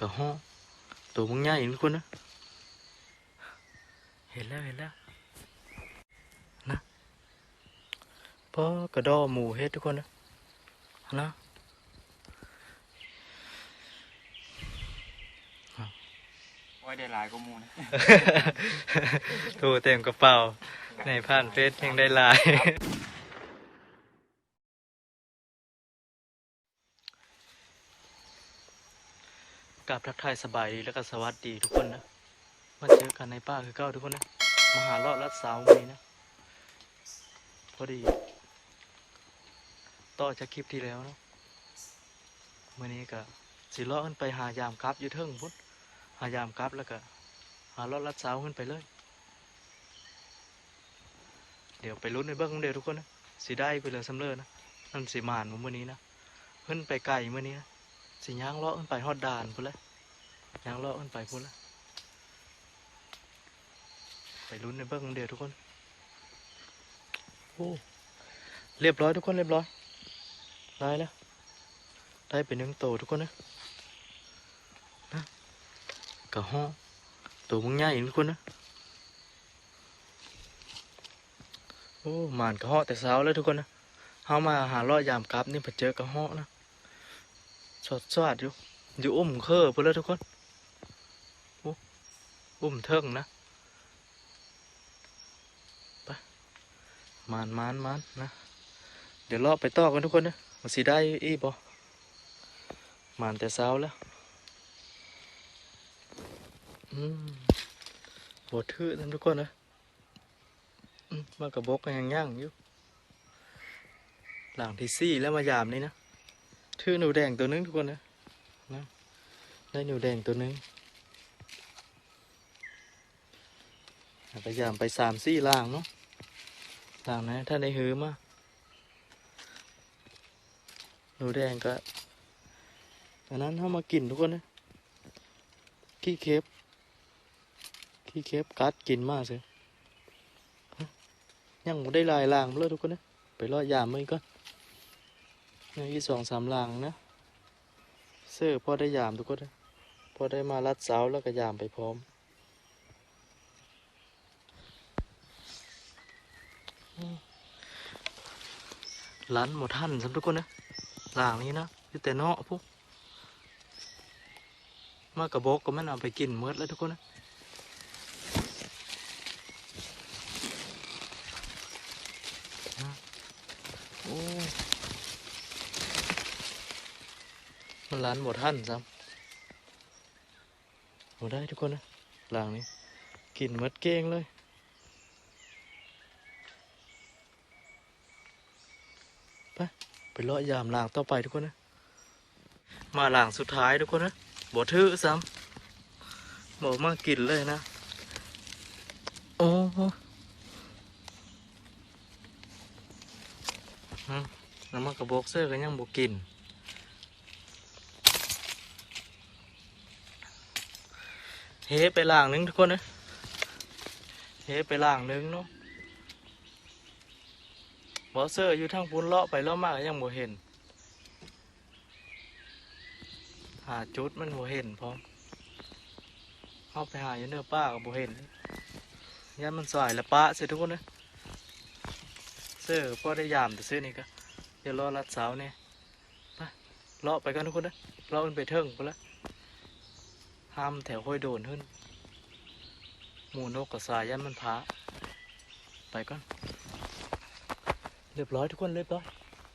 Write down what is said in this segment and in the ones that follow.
กระห้อตัวมึงใหญ่ทุกคนนะ เห็นแล้วเห็นแล้วนะพอกระดอหมูเฮ็ดทุกคนนะนะไว้ได้หลายก็มูนะโทรเต็มกระเป๋าในผ่านเฟซยังได้หลาย กับทักทายสบายดีแล้วก็สวัสดีทุกคนนะมาเจอกันในป่าคือเก้าทุกคนนะมหาเลาะลัดสาววันนี้นะ พอดี ต่อจากคลิปที่แล้วเนาะวันนี้ก็สิเลาะขึ้นไปหายามกราฟอยู่เทิงพุ่นหายามกราฟแล้วก็ หาเลาะลัดสาวขึ้นไปเลย เดี๋ยวไปลุ้นในเบื้องของเดียวทุกคนนะสิได้ไปเลยสำเร็จนะนั่นสิมานของมื้อนี้นะขึ้นไปไกลมื้อนี้นะสิย่างเลาะขึ้นไปฮอดด่านพุ่นละ ยางเลาะขึ้นไปพุ่นละไปลุ้นในเบื้องเดียวทุกคนโอ้เรียบร้อยทุกคนเรียบร้อยได้แล้วได้เป็นหนึ่งโตทุกคนนะนะกระห้อตัวมึงใหญ่ทุกคนนะโอ้หมานกระหาะแต่เช้าเลยทุกคนนะเฮามาหาเลาะยามกลับนี่ไปเจอกระหาะนะสดสวัสดอยู่อยู่อุ้มเคอพุ่นแล้วทุกคน อุ้มเทิงนะไปมานมานมานนะ เดี๋ยวเลาะไปต่อกันทุกคนนะมันสิได้อีบ่มานแต่เช้าแล้ว อืมบวทื่อนั่นทุกคนนะมมันกระบกกันยังย่างอยู่ หลังที่สี่แล้วมายามนี่นะถือหนูแดงตัวนึงทุกคนนะนะได้หนูแดงตัวนึง พยายามไปสามสี่ล่างเนาะล่างนะถ้าได้หือมาหนูแดงก็อันนั้นเข้ามากินทุกคนนะขี้เคฟขี้เคฟกัดกินมากเลยยังได้ลายลางเลยทุกคนนะไปรอดยามมือก่อนยังอีกสองสามลางนะเสื้อพอได้ยามทุกคนนะพอได้มารัดเสาแล้วก็ยามไปพร้อม อืมร้านหมดท่านสำทุกคนนะหลางนี้นะอยู่แต่เนาะพวกมากระบอกก็มันเอาไปกินเมืดแล้วทุกคนนะโอ้มันร้านหมดท่านซ้ำหมดได้ทุกคนนะหลังนี้กินหมดเก้งเลย ไป ไปเลาะยามหลางต่อไปทุกคนนะ มาหลางสุดท้ายทุกคนนะบ่ทื่อซ้ำบอกมากินเลยนะ โอ้โหน้ำมันกระบอกเสื้อก็ยังบกินเฮไปล่างนึงทุกคนนะเฮไปล่างนึงเนาะ บอเซอร์อยู่ทางพุ้นเลาะไปเลาะมาก็ยังบ่เห็น หาจุดมันบ่เห็นพร้อมเข้าไปหาอยู่เนื้อป้าก็บ่เห็นยันมันสายละป้าเสร็จทุกคนนะเสื้อพอได้ยามแต่ซื้อนี่ก็เดี๋ยวรอรัดเสาเนี่ยไปเลาะไปกันทุกคนนะเลาะมันไปเทิงไปแล้วห้ามแถวห้อยโดนขึ้นหมูนกกับสายยันมันพาไปก่อน เรียบร้อยทุกคนเรียบร้อย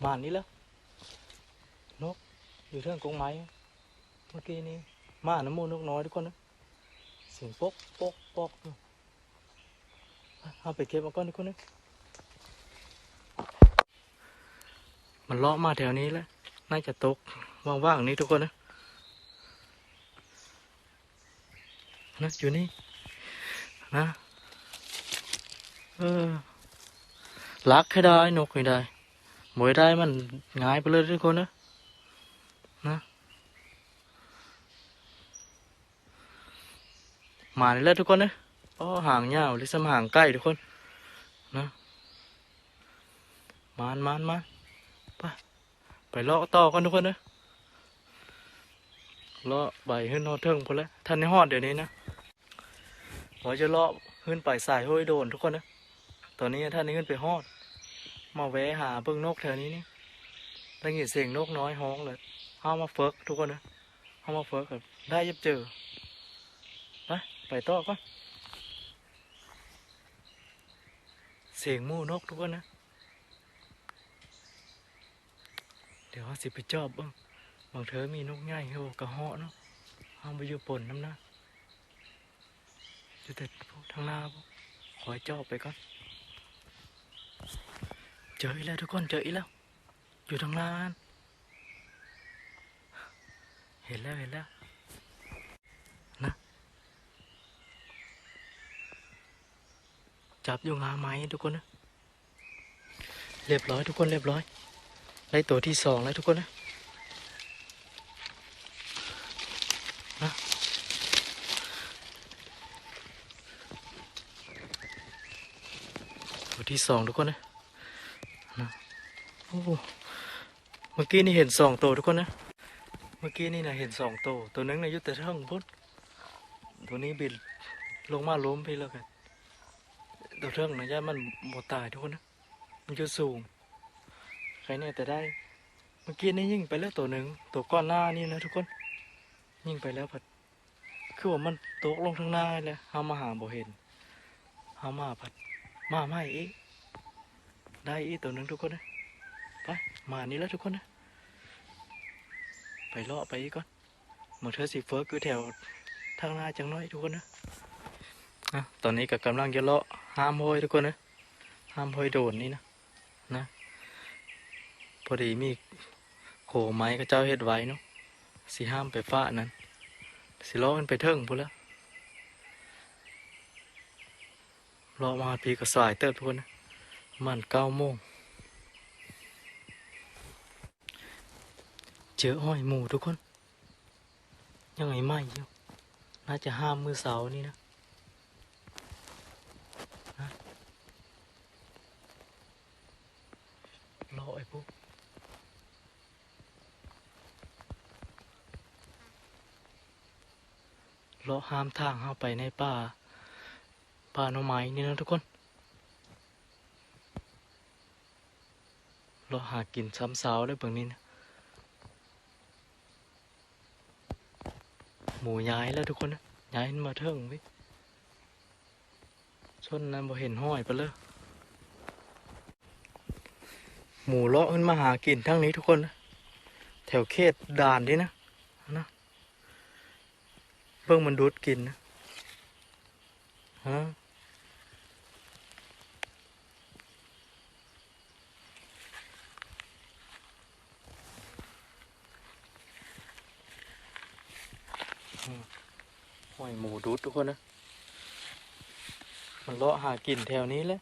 มานนี้แล้วนกอยู่เทิงกงไม้เมื่อกี้นี้มาน้ำมูนกน้อยทุกคนนะเสียงปกปกปกอยู่ไปเอาไปเก็บมาก่อนทุกคนนะมันเลาะมาแถวนี้แล้วน่าจะตกว่างๆนี้ทุกคนนะนะอยู่นี่นะเออ ลักให้ได้นกให้ได้หมวยได้มันง่ายไปเลยทุกคนนะนะมาเลยทุกคนนะอ๋อห่างยาวหรือสมห่างใกล้ทุกคน นะมานมานมานไปเลาะต่อกันทุกคนนะเลาะใบขึ้นนอเทิงพอแล้วท่านในฮอดเดี๋ยวนี้นะว่าจะเลาะขึ้นไปสายห้วยโดนทุกคนนะ ตอนนี้ท่านนี้ขึ้นไปฮอด มาแวะหาเบิ่งนกแถวนี้นี่ได้ยินเสียงนกน้อยฮ้องเลยเอามาเฟิกทุกคนนะเอามาเฟิกแบบได้ยับเจอไปไปต่อก่อนเสียงมูนกทุกคนนะ เดี๋ยวเขาสิไปจอบบ้างบางเธอมีนกง่ายเขากระเหาะเนาะเอาไปอยู่ปนน้ำหน้าอยู่แต่พวกทางหน้าพวกขอยจอบไปก่อน เจออีกแล้วทุกคนเจออีกแล้ว อยู่ทางน้านั่นเห็นแล้วเห็นแล้ว นะ จับอยู่งาไม้ทุกคนนะ เรียบร้อยทุกคนเรียบร้อยได้ตัวที่สองแล้วทุกคนนะนะตัวที่สองทุกคนนะ เมื่อกี้นี่เห็นสองตัวทุกคนนะ เมื่อกี้นี่นะเห็นสองตัว ตัวหนึงในะอยุติเท่งพุ่นตัวนี้บินลงมาล้มไปแล้วกันตัวเท่งนะย่ามันหมดตายทุกคนนะ มันจะสูง ใครเนี่ยแต่ได้ เมื่อกี้นี่ยิงไปแล้วตัวหนึ่งตัวก้อนหน้านี่นะทุกคน ยิงไปแล้วผัด คือว่ามันตกลงทางหน้าเลยเฮามาหาบ่เห็นเฮามาผัด มาไม่อีกได้อีกตัวหนึ่งทุกคนนะ ไปมานี่แล้วทุกคนนะ ไปเลาะไปก่อนหมือนเธอสีเฟิร์สคือแถวทางหน้าจังน้อยทุกคนนะอะตอนนี้ก็กำลังจะเลาะห้ามห้อยทุกคนนะห้ามห้อยโดนนี่นะนะพอดีมีโขไม้ก็เจ้าเฮ็ดไว้เนาะสิห้ามไปฟ้านั้นสิล้อมันไปเทิงพุ่นละรอมาพีก็สายเติบทุกคนนะมันเก้าโมง เจออ้อยหมูทุกคน ยังไงไม่อยู่น่าจะห้ามมือเสานี่นะรอไอ้พวกรอห้ามทางเข้าไปในป่าป่าหน่อไม้นี่นะทุกคนรอหากินซ้ำเสาได้เบางนี้นะ หมูย้ายแล้วทุกคนนะย้ายมาเทิงวิชนนั้นบ่เห็นห้อยไปเลยหมูเลาะขึ้นมาหากินทั้งนี้ทุกคนนะแถวเขตด่านนี่นะนะเบิ่งมันดูดกินนะฮะอืม หอยหมูดูดทุกคนนะ มันเลาะหากินแถวนี้แหละ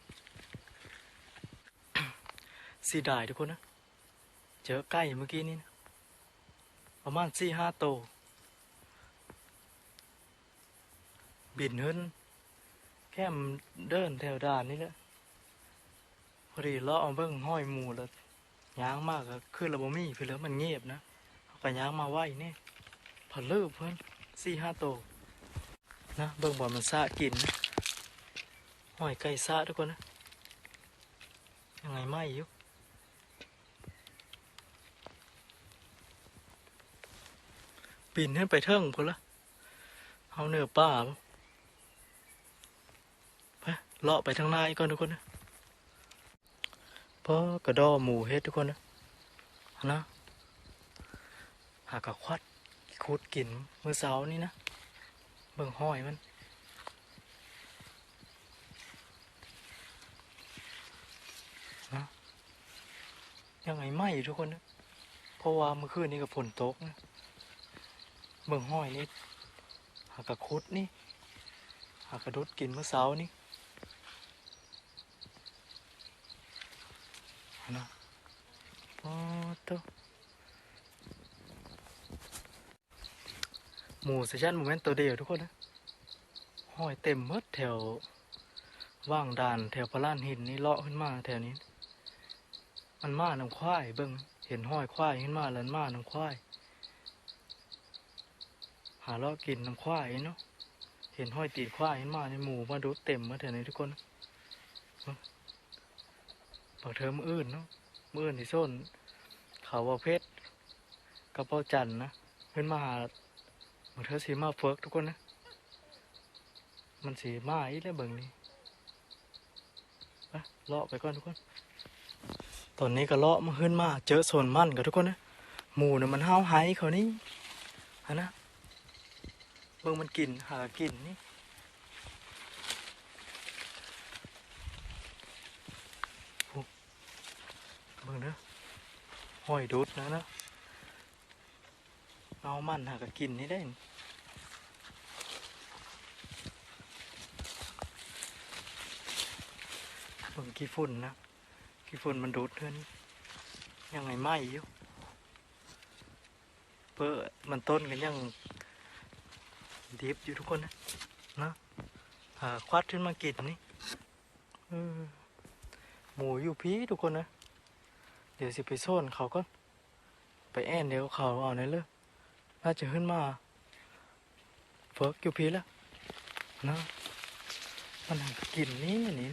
สีดายทุกคนนะ เจอไก่เมื่อกี้นี่นะประมาณสี่ห้าโต บินขึ้น แค่มเดินแถวด่านนี่แหละพอดีเลาะเอาเบิ่งห้อยหมูแล้วย้างมากก็ขึ้นระบบมีเพื่อแล้วมันเงียบนะเอาก็ย้างมาไหวนี่พอเลิกเพื่อนสี่ห้าโต นะเบิ่งบ่มันซากินนะห้อยไก่ซาทุกคนนะยังไงไม่อยู่ปีนขึ้นไปเทิงพุ่นละเอาเนื้อป้าไปเลาะไปทางหน้าอีกก่อนทุกคนนะเพราะกระดอหมูเฮ็ดทุกคนนะนะหากระควัดคูดกินเมื่อเสาร์นี่นะ บิ่งห้อยมันยังไงไหมทุกคนนะเพราะว่าเมื่อคืนนี้กับฝนตกนะเบิ่งห้อยนี่หากระคุดนี่หากระดุดกินเมื่อเช้านี่นะโอ้ตัว หมูสชันหมูแม่นตัวเดียวทุกคนนะห้อยเต็มหมดแถวว่างด่านแถวพระลานหินนี่เลาะขึ้นมาแถวนี้ มันมาน้ำควายเบิ่งเห็นห้อยควายขึ้นมาแล้วมันมาน้ำควายหาเลาะกินน้ำควายเนาะเห็นห้อยตีนควายเห็นมาในหมู่มาดูเต็มมาแถวนี้ทุกคนบอกเธอมืออื่นเนาะมืออื่นที่ส้นเขาว่าเพชรกระเป๋าจันนะเพิ่นมาหา เธอสีมาเฟิร์กทุกคนนะ มันสีมาอีแล้วเบิ่งนี่ไปเลาะไปก่อนทุกคน ตอนนี้ก็เลาะมาขึ้นมา เจอโซนมันกับทุกคนนะ หมูเนี่ยมันห้าวหายเขานี่ฮะนะ เบิ่งมันกินหากินนี่เบิ่งเด้อห้อยดุดนะนะ เอามันหากกินนี่ได้เบิ่งขี้ฝุ่นนะขี้ฝุ่นมันดูดเท่านี้ยังไงไหมอยู่เพื่อมันต้นกันยังดิบอยู่ทุกคนนะนะหาควัดขึ้นมากินนี่หมูอยู่พีทุกคนนะ เดี๋ยวสิไปโซนเขาก็ไปแอนเดี๋ยวเขาเอาในเลย น่าจะขึ้นมาเฟิร์กอยู่พีแล้วนะมันหากินนี่นี่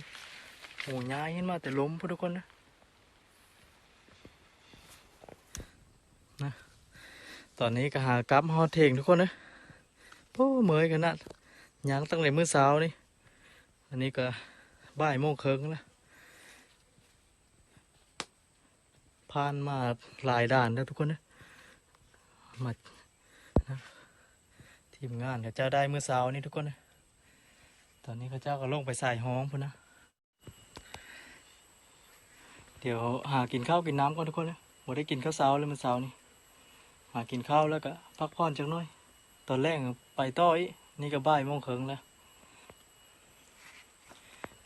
หมูย้ายขึ้นมาแต่ล้มพวกทุกคนนะนะตอนนี้ก็หากลับฮอเทงทุกคนนะโอ้เมยขนาดยังตั้งแต่มื้อเช้านี่อันนี้ก็บ่ายโมงครึ่งแล้วผ่านมาหลายด่านแล้วทุกคนนะมา ทีมงานเขาเจ้าได้มื้อเช้านี่ทุกคนนะตอนนี้เขาเจ้าก็ลงไปใส่ห้องพุ่นนะ เดี๋ยวหากินข้าวกินน้ำก่อนทุกคนนะบ่ได้กินข้าวเช้าเลยมื้อเช้านี่ หากินข้าวแล้วก็พักผ่อนจักหน่อย ตอนแรกไปต่ออีกนี่ก็บ่ายโมงครึ่งแล้ว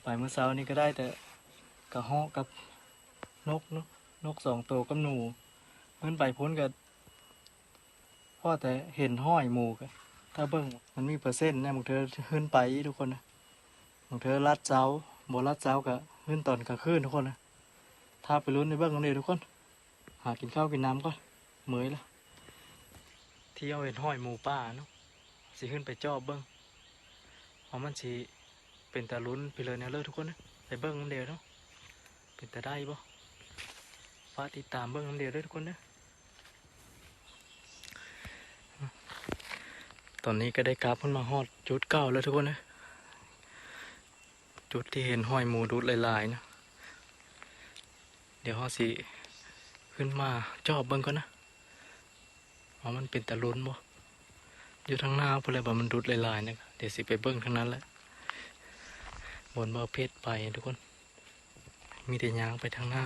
ไปเมื่อเช้านี่ก็ได้แต่กระหอกกับนกนกนกสองตัวกับหนูเพิ่นไปพ้นกับพ่อแต่เห็นห้อยหมูกัน ถ้าเบิ้งมันมีเปอร์เซ็นต์นะบางเธอขึ้นไปทุกคนนะบางเธอลัดเจ้าบลัดเจ้ากับขึ้นตอนกลางคืนทุกคนนะถ้าไปลุ้นในเบิ้งกันเลยทุกคน หากินข้าวกินน้ำก่อนเมื่อยแล้วเที่ยวเห็นห้อยหมูป่าเนาะสิขึ้นไปจอบเบิ้งเพราะมันสิเป็นตาลุ้นไปเลยแนวเลยทุกคนนะไปเบิ้งน้ำเดียวเนาะเป็นตาได้บ่ฟ้ากติดตามเบิ้งน้ำเดียวด้วยทุกคนนะ ตอนนี้ก็ได้กราฟขึ้นมาฮอดจุดเก้าแล้วทุกคนนะ จุดที่เห็นห้อยหมูดุดลายๆนะเดี๋ยวฮาสิขึ้นมาจอบเบิ้งก่อนนะว่ามันเป็นตะลุนบ่อยู่ทางหน้าเพื่อะไรบ่มันดุดลายๆนะเดี๋ยวสิไปเบิ้งทางนั้นแหละบนบ่อเพชรไปทุกคน มีแต่ยางไปทางหน้า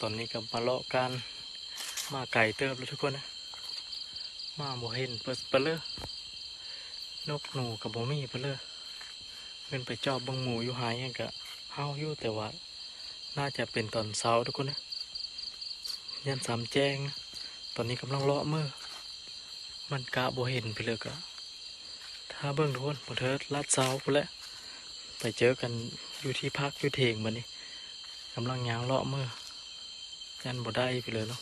ตอนนี้ก็มาเลาะกัน มาไก่เติบแล้วทุกคนนะ มาบ่เห็นเปิดเปลือนกหนูกับบ่มีเปลือเพิ่นไปจอบบังหมูอยู่หายยังกะเฮาอยู่แต่ว่า น่าจะเป็นตอนเช้าทุกคนนะยันสามแจ้งนะตอนนี้กำลังเลาะมือมันกะบ่เห็นไปเลยกะถ้าเบิ่งทุกคนพอเธอลัดเช้าไปแล้วไปเจอกันอยู่ที่พักอยู่เถงมันนี่กำลังยางเลาะมือยันบ่ได้ไปเลยเนาะ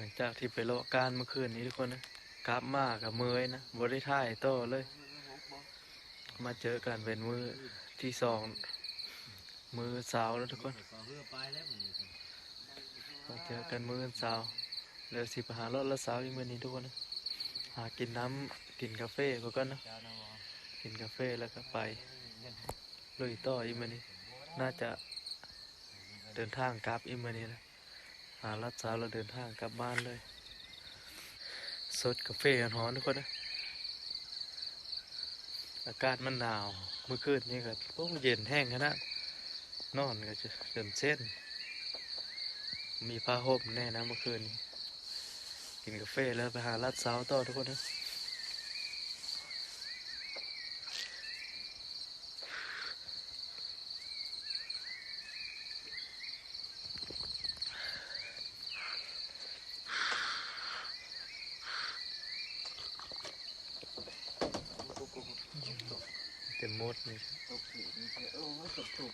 หลังจากที่ไปเลาะการเมื่อคืนนี้ทุกคนนะกลับมากับมือนะบ่ได้ถ่ายต่อเลย มาเจอกันเป็นมือที่สองมือสาวแล้วทุกคนมาเจอกันมือสาวเดี๋ยวสิไปหารถแล้วสาวอีกมือนี้ทุกคนนะหากินน้ำกินกาแฟก่อนก่อนนะกินกาแฟแล้วก็ไปลุยต่ออีกมือนี้ น่าจะเดินทางกลับอีกมือนี้นะ หาลัดสาวเราเดินทางกลับบ้านเลยสดกาแฟร้อนทุกคนนะอากาศมันหนาวเมื่อคืนนี้ก็โอ้เย็นแห้งขนาดนอนก็จะเดินเส้น มีผ้าห่มแน่นะเมื่อคืนนี้กินกาแฟแล้วไปหาลัดเสาวต่อทุกคนนะ ตอ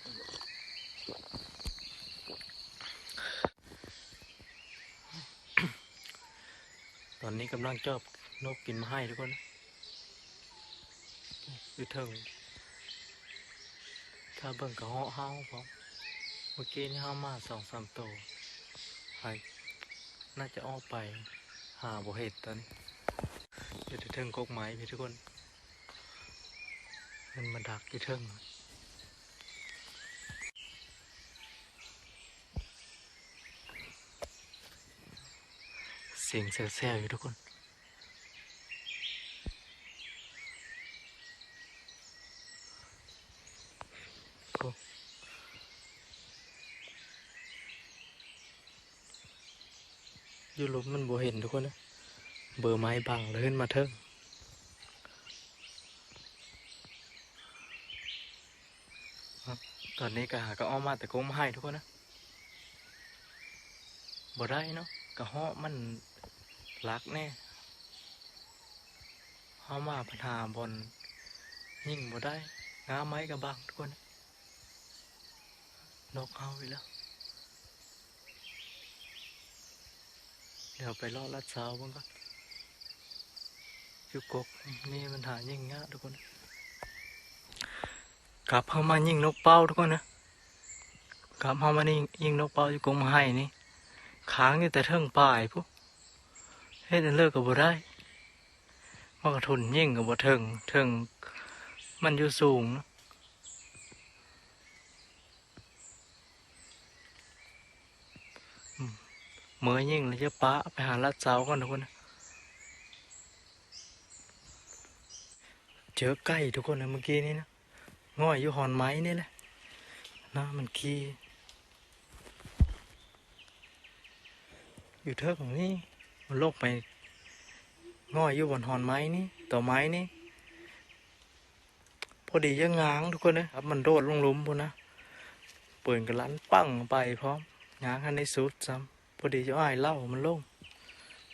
นนี้กำลังจอบนกกินมาให้ทุกคนอยู่เถิงถ้าเบิ่งกับเหาะห้าวผมเมื่อกี้นี่ห้ามาสองสามตัวไาน่าจะอ้อไปหาบ่เห็ดตอนนี้อยู่เถิงกกไม้พี่ทุกคน มันมาดักอยู่เถิง สียงแซ่วๆอยู่ทุกคนโอ้อยู่หลุมมันบ่เห็นทุกคนนะ เบอร์ไม้บังเลยขึ้นมาเทิงตอนนี้ก็หาก็อ้อมมาแต่ก็ไม่ให้ทุกคนนะบ่ได้เนาะกะเหาะมัน รักแน่เฮามาปัญหาบนยิ่งบ่ได้งาไม้กับบังทุกคนนกเฮาอีกแล้ว เดี๋ยวไปรอลัดเช้าบ้างก่อนอยู่กกนี่มันหายิ่งยากทุกคน กลับเข้ามายิงนกเป้าทุกคนนะกลับเข้ามานี่ยิงนกเป้าอยู่กรงไม้นี่ค้างอยู่แต่เทิงป่ายพวก เฮ็ดอันเลิกกับบ่ได้มันก็ทุนยิ่งกับบ่เทิงเทิงมันอยู่สูงเนะอืมเมื่อยิ่งเลยจะปะไปหาลัดเสาก่อนทุกคนเจอไก่ทุกคนนะเมื่อกี้นี่นะง่อยอยู่หอนไม้นี่แหละนะมันขี้อยู่เทิงของนี่ ลกไปง่อยอยู่บนหอนไม้นี่ต่อไม้นี่พอดียังง้างทุกคนนะครับมันโดดลงลุมพุ่นนะเปิดกระลันปั้งไปพร้อมง้างให้ในสุดซ้ำพอดีจะอ้ายเล่ามันลง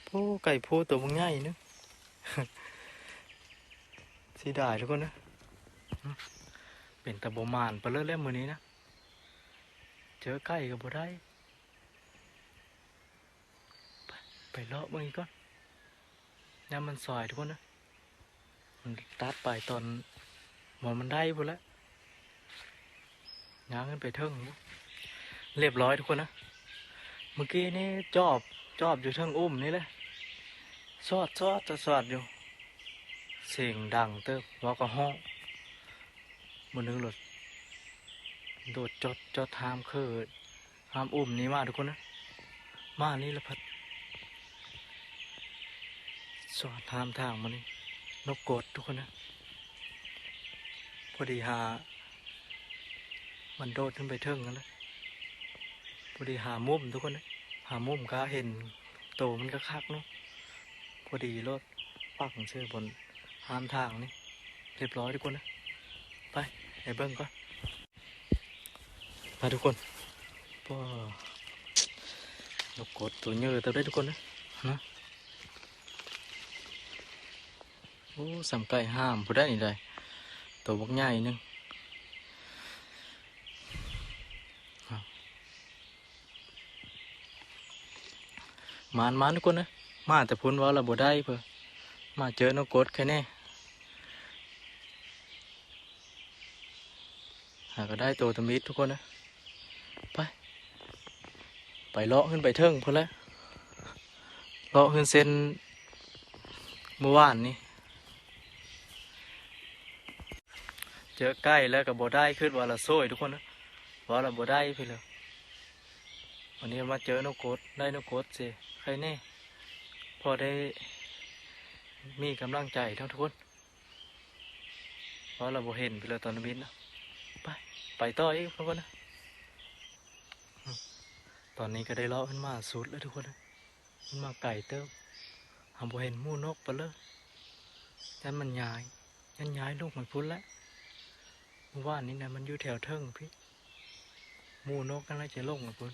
โอ้ไก่พู้ตัวมันง่ายนึกสีได้ทุกคนนะเป็นตะบมานไปเลยแล้วมือนี้นะ เจอไก่กับบ่ได้ ไปเลาะเบิ่งอีกก่อนยามมันซอยทุกคนนะ มันตัดไปตอนหมอนมันได้พุ่นแล้วย่างขึ้นไปเทิงเรียบร้อยทุกคนนะ เมื่อกี้นี่จอบจอบอยู่เทิงอุ้มนี่แหละสอดสอดจะสอดอยู่ เสียงดังเติบว่าก็ห้องมันนึงหลดโดดจดจดทามคิดทามอุ้มนี่มาทุกคนนะ มานี่ละพัด สอดทามทางมานี่นกกดทุกคนนะ พอดีหา มันโดดขึ้นไปเทิงกันแล้วพอดีหามุมทุกคนนะหามุมก็เห็นโตมันก็คักเนาะพอดีรถปักเชื่อบนหามทางนี่เรียบร้อยทุกคนนะ ไปไอ้เบิ้งก่อนมาทุกคนก็นกกดตัวเยอะตัวได้ทุกคนนะนะ โอ้สำไก่ห้ามผู้ได้นี่ได้ตัวบักใหญ่นึงมานมานทุกคนนะมาแต่พ้นว่าเราบ่ได้เพื่อมาเจอนกกดแค่แน่หาก็ได้ตัวตมิดทุกคนนะไป ไปเลาะขึ้นไปเทิงพุ่นแล้วเลาะขึ้นเส้นเมื่อวานนี้ เจอใกล้แล้วกับบ่ได้ขึ้นว่าละโซ่ยทุกคนนะว่าละบ่ได้ไปเลยวันนี้มาเจอนกกดได้นกกดสิใครแน่พอได้มีกำลังใจทั้งทุกคนเพราะเราบ่เห็นไปเลยตอนนี้นะไปไปต่ออีกทุกคนนะตอนนี้ก็ได้เลาะขึ้นมาสุดแล้วทุกคนนะขึ้นมาไก่เติมหาบ่เห็นมูนกไปเลยยันมันย้ายยันย้ายลูกมันพุ่นแล้ว ว่านนี้นะมันอยู่แถวเทิงพี่มูนกกันแล้วจะลงอะคุณ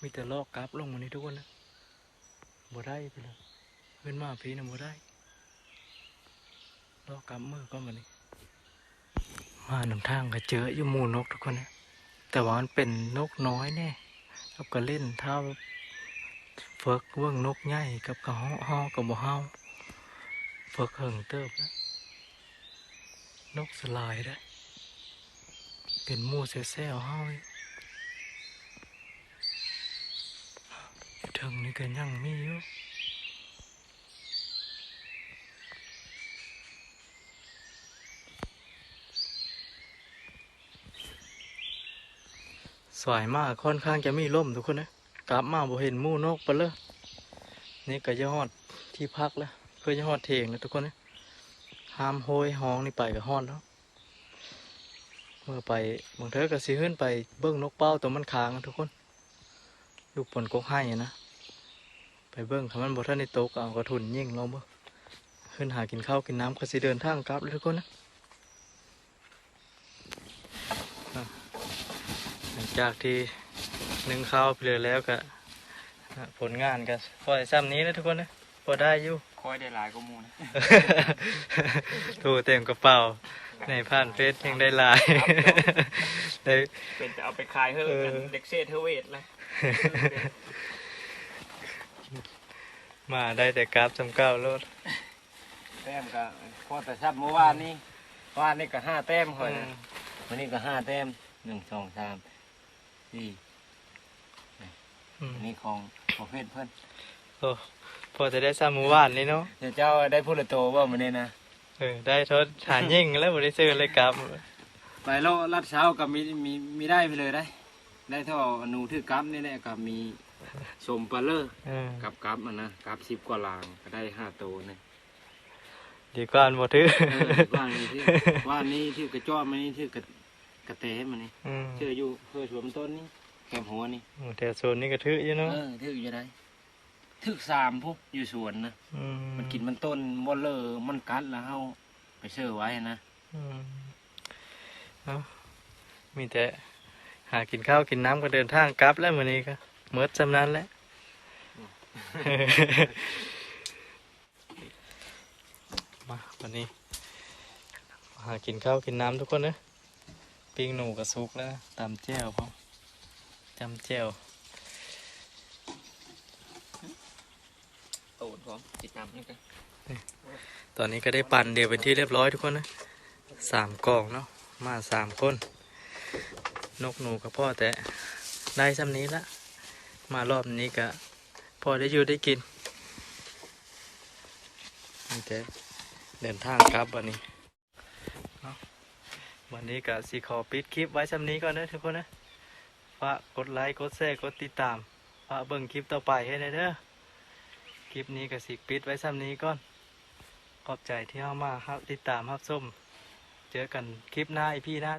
มีแต่ลอกกราฟลงมานี่ทุกคนนะบ่ได้ไปเลยขึ้นมาพี่นะบ่ได้ลอกกราฟมือก็มานี่มานำทางก็เจออยู่มูนกทุกคนนะแต่ว่ามันเป็นนกน้อยแน่แล้วก็เล่นเท่าเฟิกเบิ่งนกใหญ่กับกระห้อห้อกับบ่เฮาเฟิกเหิงเติบนะนกสลายได้ เป็นมู่แซ่ๆเฮาอยู่ทิงนี่ก็ยังมีอยู่สวยมากค่อนข้างจะมีลมทุกคนนะกลับมาบ่เห็นมู่นกไปเลยนี่ก็จะฮอดที่พักแล้วเพื่อจะฮอดเทงแล้วทุกคนนะห้ามโหยห้องนี่ไปก็ฮอดแล้ว เมื่อไปบางเทอก็สิขึ้นไปเบิ้งนกเป้าตัวมันค้างทุกคนลูกผลกกให้นะไปเบิ้งคำมันบ่ทันในตกเอากระทุนยิ่งลงเบิ่งขึ้นหากินข้าวกินน้ำก็สิเดินทางกลับเลยทุกคนนะหลังจากที่นึ่งข้าวเพลือแล้วก็ผลงานก็พอได้ซ้ำนี้นะทุกคนนะพอได้อยู่ คอยได้หลายก็มูนะถูเต็มกระเป๋า ในผ่านเฟซยังได้หลายได้เป็นจะเอาไปขายเฮ้เออเด็กเซเทเวทเลยมาได้แต่กราฟจำเก้าโลดแต้มก็พอแต่ซับเมื่อวานนี้เมื่อวานนี้ก็ห้าแต้มคอยนะวันนี้ก็ห้าแต้มหนึ่งสองสามสี่อืมอันนี้ของประเภทเพื่อนโอ้ พอจะได้ซ้ำหมู่บ้านนี่เนาะเดี๋ยวเจ้าได้พูดโตว่ามันนี้นะเออได้ทดฐานยิ่งแล้วบ่ได้ซื้อเลยกราฟไปแล้วรัดเช้ากับมีมีมีได้ไปเลยได้ ได้เท่าหนูถือกั๊บนี่แหละกับมีสมปลาเลอร์เออกับกั๊บมันนะกั๊บสิบกว่าลางก็ได้ห้าโตวเนี่ยดีกว่าอันบ่ถือเออว่านนี้ที่ว่านนี้ที่กระจอมันนี่ที่กระกระเตะมันนี่อืมเชื่ออยู่เพื่อสวมต้นนี่แคมหัวนี่โอ้แต่โซนนี้ก็ถืออยู่เนาะเออถืออยู่ได้ ถือสามพวกอยู่สวนนะอืมมันกินมันต้นบอลเลอร์มันกัดแล้วเฮาไปเชื่อไว้นะอืมเอามีแต่หากินข้าวกินน้ำก็เดินทางกลับแล้วมื้อนี้ก็เมิดจำนั้นแหล้ว มาวันนี้มาหากินข้าวกินน้ำทุกคนนะปิ้งหนูกับซุกแล้วตำแจ่วพร้อมจำแจ่ว โตดพร้อมติดตามนี่กันตอนนี้ก็ได้ปั่นเดียวเป็นที่เรียบร้อยทุกคนนะสามกล่องเนาะมาสามคน นกหนูกับพ่อแต่ได้ซ้ำนี้ละ มารอบนี้ก็พอได้อยู่ได้กินนี่แต่เดินทางกลับวันนี้วันนี้ก็สีขอปิดคลิปไว้ซ้ำนี้ก่อนนะทุกคนนะฝากกดไลค์กดแชร์กดติดตามฝากเบิ่งคลิปต่อไปให้หน่อยเด้อ คลิปนี้ก็สิปิดไว้ซ้ำนี้ก่อนขอบใจที่เข้ามาครับติดตามครับส้ม เจอกันคลิปหน้าอีพี่หน้า